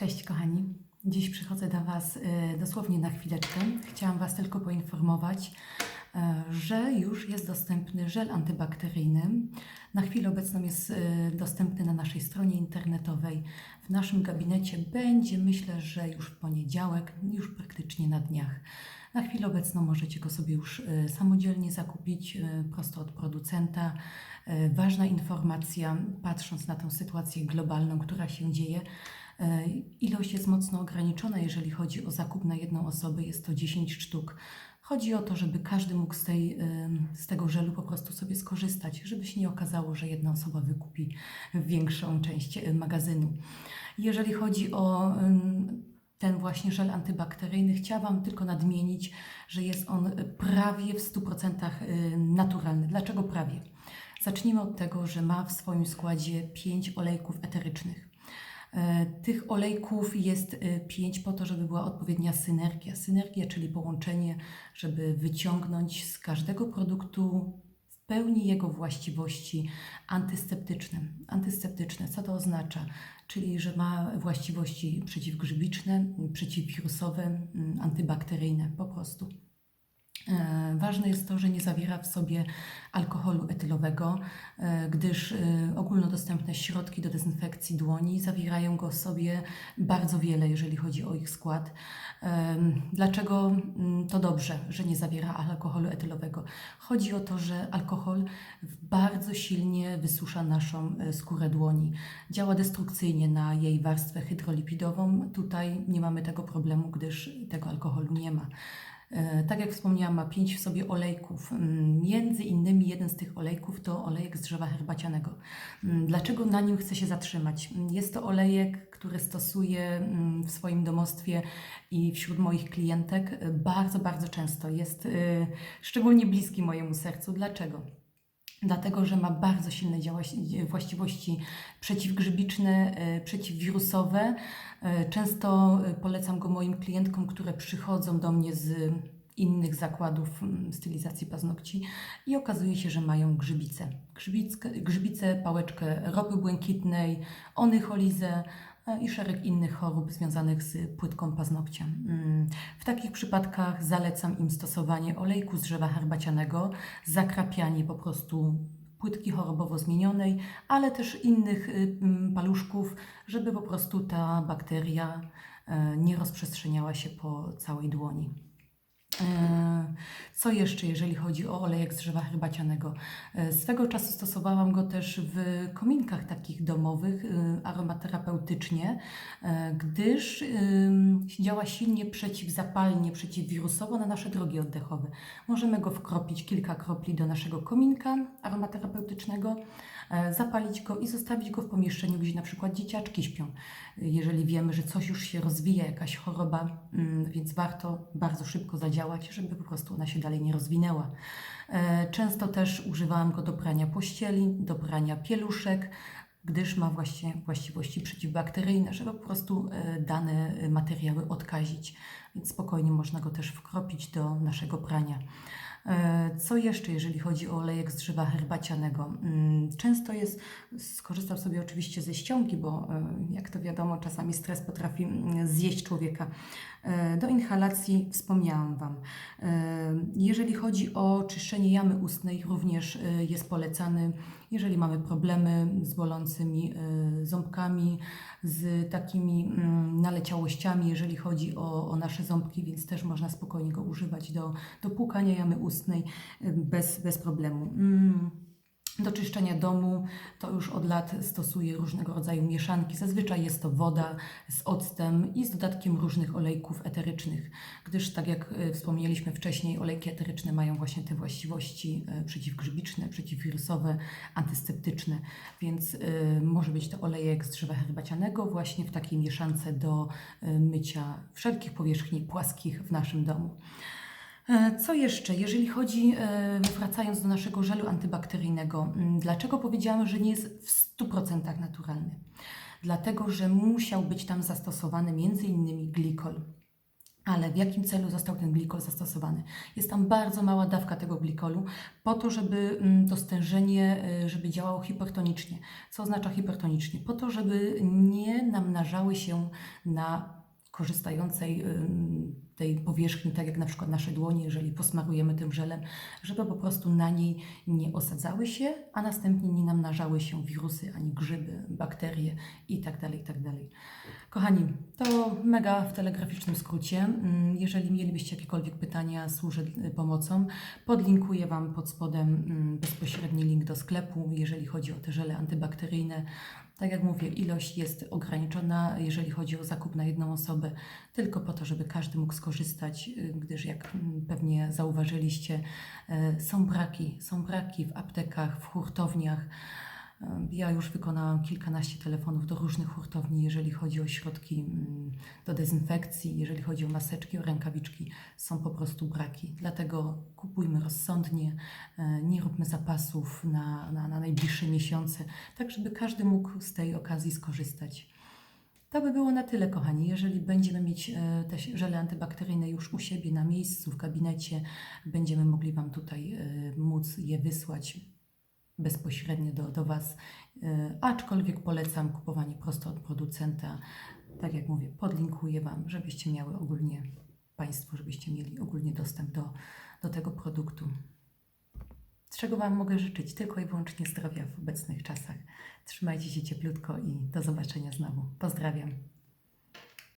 Cześć kochani. Dziś przychodzę do Was e, dosłownie na chwileczkę. Chciałam Was tylko poinformować, e, że już jest dostępny żel antybakteryjny. Na chwilę obecną jest e, dostępny na naszej stronie internetowej. W naszym gabinecie będzie, myślę, że już w poniedziałek, już praktycznie na dniach. Na chwilę obecną możecie go sobie już samodzielnie zakupić prosto od producenta. Ważna informacja, patrząc na tę sytuację globalną, która się dzieje, ilość jest mocno ograniczona, jeżeli chodzi o zakup na jedną osobę, jest to 10 sztuk. Chodzi o to, żeby każdy mógł z, tej, e, z tego żelu po prostu sobie skorzystać, żeby się nie okazało, że jedna osoba wykupi większą część e, magazynu. Jeżeli chodzi o ten właśnie żel antybakteryjny, chciałam tylko nadmienić, że jest on prawie w 100% y, naturalny. Dlaczego prawie? Zacznijmy od tego, że ma w swoim składzie 5 olejków eterycznych. E, Tych olejków jest 5 po to, żeby była odpowiednia synergia. Synergia, czyli połączenie, żeby wyciągnąć z każdego produktu w pełni jego właściwości antyseptyczne. Antyseptyczne, co to oznacza? Czyli, że ma właściwości przeciwgrzybiczne, przeciwwirusowe, antybakteryjne po prostu. E, Ważne jest to, że nie zawiera w sobie alkoholu etylowego, e, gdyż e, ogólnodostępne środki do dezynfekcji dłoni zawierają go w sobie bardzo wiele, jeżeli chodzi o ich skład. Dlaczego mm, to dobrze, że nie zawiera alkoholu etylowego? Chodzi o to, że alkohol bardzo silnie wysusza naszą skórę dłoni. Działa destrukcyjnie na jej warstwę hydrolipidową. Tutaj nie mamy tego problemu, gdyż tego alkoholu nie ma. E, Tak jak wspomniałam, ma pięć w sobie olejków. Mm, Między innymi jeden z tych olejków to olejek z drzewa herbacianego. Mm, Dlaczego na nim chcę się zatrzymać? Mm, Jest to olejek, który stosuję w swoim domostwie i wśród moich klientek e, bardzo, bardzo często. Jest e, szczególnie bliski mojemu sercu. Dlaczego? Dlatego, że ma bardzo silne właściwości przeciwgrzybiczne, e, przeciwwirusowe. E, Często e, polecam go moim klientkom, które przychodzą do mnie z innych zakładów stylizacji paznokci i okazuje się, że mają grzybice. Grzybice, grzybice pałeczkę ropy błękitnej, onycholizę i szereg innych chorób związanych z płytką paznokcia. Mm, W takich przypadkach zalecam im stosowanie olejku z drzewa herbacianego, zakrapianie po prostu płytki chorobowo zmienionej, ale też innych y, mm, paluszków, żeby po prostu ta bakteria e, nie rozprzestrzeniała się po całej dłoni. E, Co jeszcze, jeżeli chodzi o olejek z drzewa herbacianego? E, Swego czasu stosowałam go też w kominkach takich domowych, y, aromaterapeutycznie, e, gdyż działa silnie przeciwzapalnie, przeciwwirusowo na nasze drogi oddechowe. Możemy go wkropić kilka kropli do naszego kominka aromaterapeutycznego, e, zapalić go i zostawić go w pomieszczeniu, gdzie na przykład dzieciaczki śpią. Jeżeli wiemy, że coś już się rozwija, jakaś choroba, mm, więc warto bardzo szybko zadziałać, żeby po prostu ona się dalej nie rozwinęła. E, Często też używałam go do prania pościeli, do prania pieluszek, gdyż ma właśnie właściwości przeciwbakteryjne, żeby po prostu e, dane e, materiały odkazić. Więc spokojnie można go też wkropić do naszego prania. E, Co jeszcze, jeżeli chodzi o olejek z drzewa herbacianego? Mm, Często jest, skorzystam sobie oczywiście ze ściągi, bo e, jak to wiadomo, czasami stres potrafi mm, zjeść człowieka. E, Do inhalacji wspomniałam Wam. Jeżeli chodzi o czyszczenie jamy ustnej, również jest polecany, jeżeli mamy problemy z bolącymi ząbkami, z takimi mm, naleciałościami, jeżeli chodzi o, o nasze ząbki, więc też można spokojnie go używać do, do płukania jamy ustnej e, bez, bez problemu. Mm. Do czyszczenia domu to już od lat stosuję różnego rodzaju mieszanki. Zazwyczaj jest to woda z octem i z dodatkiem różnych olejków eterycznych, gdyż tak jak e, wspomnieliśmy wcześniej, olejki eteryczne mają właśnie te właściwości e, przeciwgrzybiczne, przeciwwirusowe, antyseptyczne, więc e, może być to olejek z drzewa herbacianego właśnie w takiej mieszance do mycia wszelkich powierzchni płaskich w naszym domu. E, Co jeszcze, jeżeli chodzi, e, wracając do naszego żelu antybakteryjnego, mm, dlaczego powiedziałam, że nie jest w 100% naturalny? Dlatego, że musiał być tam zastosowany m.in. glikol. Ale w jakim celu został ten glikol zastosowany? Jest tam bardzo mała dawka tego glikolu, po to, żeby mm, to stężenie, y, żeby działało hipertonicznie. Co oznacza hipertonicznie? Po to, żeby nie namnażały się na korzystającej tej powierzchni, tak jak na przykład nasze dłonie, jeżeli posmarujemy tym żelem, żeby po prostu na niej nie osadzały się, a następnie nie namnażały się wirusy, ani grzyby, bakterie itd. itd. Kochani, to mega w telegraficznym skrócie. Mm, Jeżeli mielibyście jakiekolwiek pytania, służę y, pomocą. Podlinkuję Wam pod spodem mm, bezpośredni link do sklepu, jeżeli chodzi o te żele antybakteryjne. Tak jak mówię, ilość jest ograniczona, jeżeli chodzi o zakup na jedną osobę, tylko po to, żeby każdy mógł skorzystać, y, gdyż jak mm, pewnie zauważyliście, y, są braki, są braki w aptekach, w hurtowniach. Ja już wykonałam kilkanaście telefonów do różnych hurtowni, jeżeli chodzi o środki mm, do dezynfekcji, jeżeli chodzi o maseczki, o rękawiczki, są po prostu braki. Dlatego kupujmy rozsądnie, e, nie róbmy zapasów na, na, na najbliższe miesiące, tak żeby każdy mógł z tej okazji skorzystać. To by było na tyle, kochani. Jeżeli będziemy mieć e, te żele antybakteryjne już u siebie na miejscu, w gabinecie, będziemy mogli Wam tutaj e, móc je wysłać bezpośrednio do, do Was. E, Aczkolwiek polecam kupowanie prosto od producenta. Tak jak mówię, podlinkuję Wam, żebyście miały ogólnie, Państwo, żebyście mieli ogólnie dostęp do, do tego produktu. Czego Wam mogę życzyć? Tylko i wyłącznie zdrowia w obecnych czasach. Trzymajcie się cieplutko i do zobaczenia znowu. Pozdrawiam.